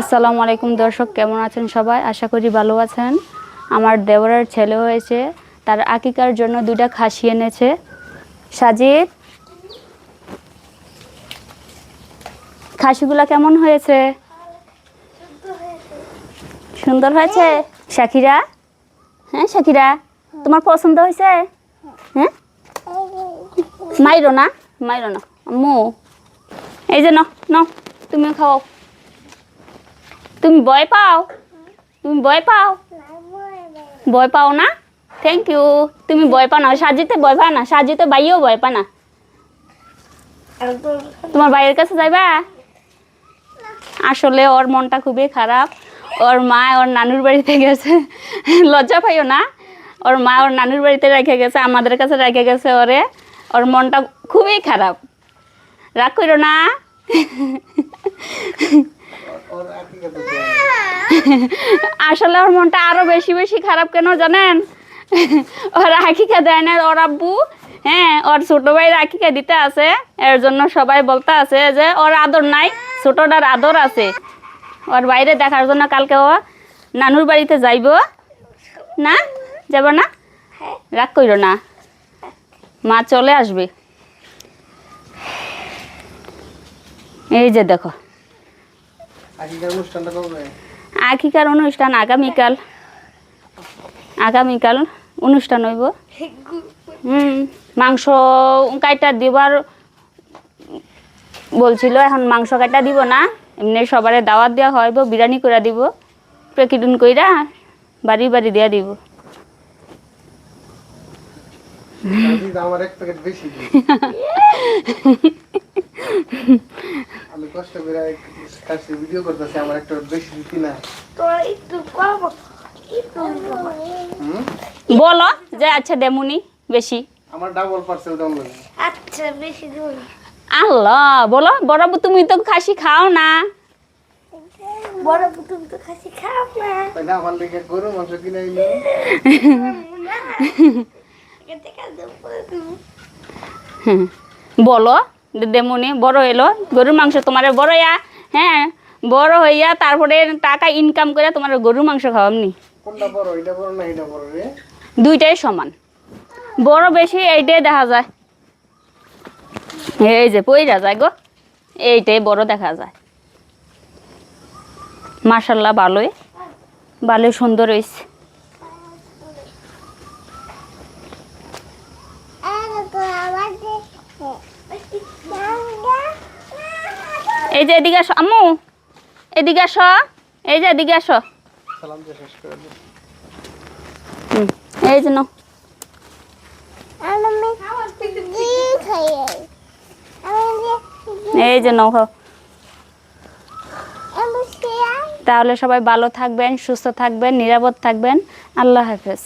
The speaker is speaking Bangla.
আসসালামু আলাইকুম দর্শক, কেমন আছেন সবাই? আশা করি ভালো আছেন। আমার দেওরের ছেলে হয়েছে, তার আকিকার জন্য দুইটা খাসি এনেছে। সাজিদ, খাসিগুলা কেমন হয়েছে? সুন্দর হয়েছে? শাকিরা? হ্যাঁ শাকিরা, তোমার পছন্দ হয়েছে? হ্যাঁ? মাইরো না মাইরো না। আম্মু, এই যে ন ন তুমি খাও। তুমি ভয় পাও? তুমি ভয় পাও? ভয় পাও না? থ্যাংক ইউ তুমি ভয় পাও না। সাজিতে ভয় পাও না? সাজিতে বাইও ভয় পা না। তোমার বাইরের কাছে যাইবা? আসলে ওর মনটা খুবই খারাপ। ওর মা ওর নানুর বাড়িতে গেছে। লজ্জা পাইও না? ওর মা ওর নানুর বাড়িতে রেখে গেছে, আমাদের কাছে রেখে গেছে ওরে। ওর মনটা খুবই খারাপ। রাগ করো না? আসলে ওর মনটা আরও বেশি বেশি খারাপ কেন জানেন? ওর আকিকা দেয় না, ওর আব্বু হ্যাঁ ওর ছোট ভাই রাখিকা দিতে আছে। এর জন্য সবাই বলতে আছে যে, ওর আদর নাই, ছোটটার আদর আছে। ওর বাইরে দেখার জন্য কালকে ও নানুর বাড়িতে যাইব। না? যাব না? রাগ করো না। মা চলে আসবে। এই যে দেখো। আখিকার অনুষ্ঠান আগামীকাল। আগামীকাল অনুষ্ঠান হইব। হুম মাংস কাইটা দিবার বলছিল এখন মাংস কাইটা দিব না। এমনি সবারে দাওয়াত দেওয়া হইব বিরিয়ানি করে দিব। প্যাকেটুন কইরা বাড়ি বাড়ি দিয়া দিব। আমার এক প্যাকেট বেশি কষ্ট করে কাছে ভিডিও করতেছি আমার একটা বেশি দিতি না তোরা একটু কম। বলো যে আচ্ছা দেমুনি বেশি। আমার ডাবল পার্সেল ডাউনলোড আচ্ছা বেশি দূর আল্লাহ বলো বড় তুমি তো খাসি খাও না। বড় পুতুল তো খাসি খাও না। তাহলে আমার লেগে গরু মাংস কিনে আইলো। তুমি। বলো দেমুনি বড় এলো গরুর মাংস তোমার বড় ইয়া হ্যাঁ বড় হইয়া তারপরে টাকা ইনকাম করে তোমার গরুর মাংস খাওয়ামনি। কোনটা বড় এটা বড় না এটা বড় রে? দুইটাই সমান। বড় বেশি এইটাই দেখা যায়। এই যে পইরা যায় গো এইটাই বড় দেখা যায়। মার্শাল্লাহ ভালোই ভালোই সুন্দর হয়েছে এই যে এদিকে আসো, আম্মু এদিকে আসো, এই যে এদিকে আসো এই যে। এই যে খাও। তাহলে সবাই ভালো থাকবেন, সুস্থ থাকবেন, নিরাপদ থাকবেন আল্লাহ হাফেজ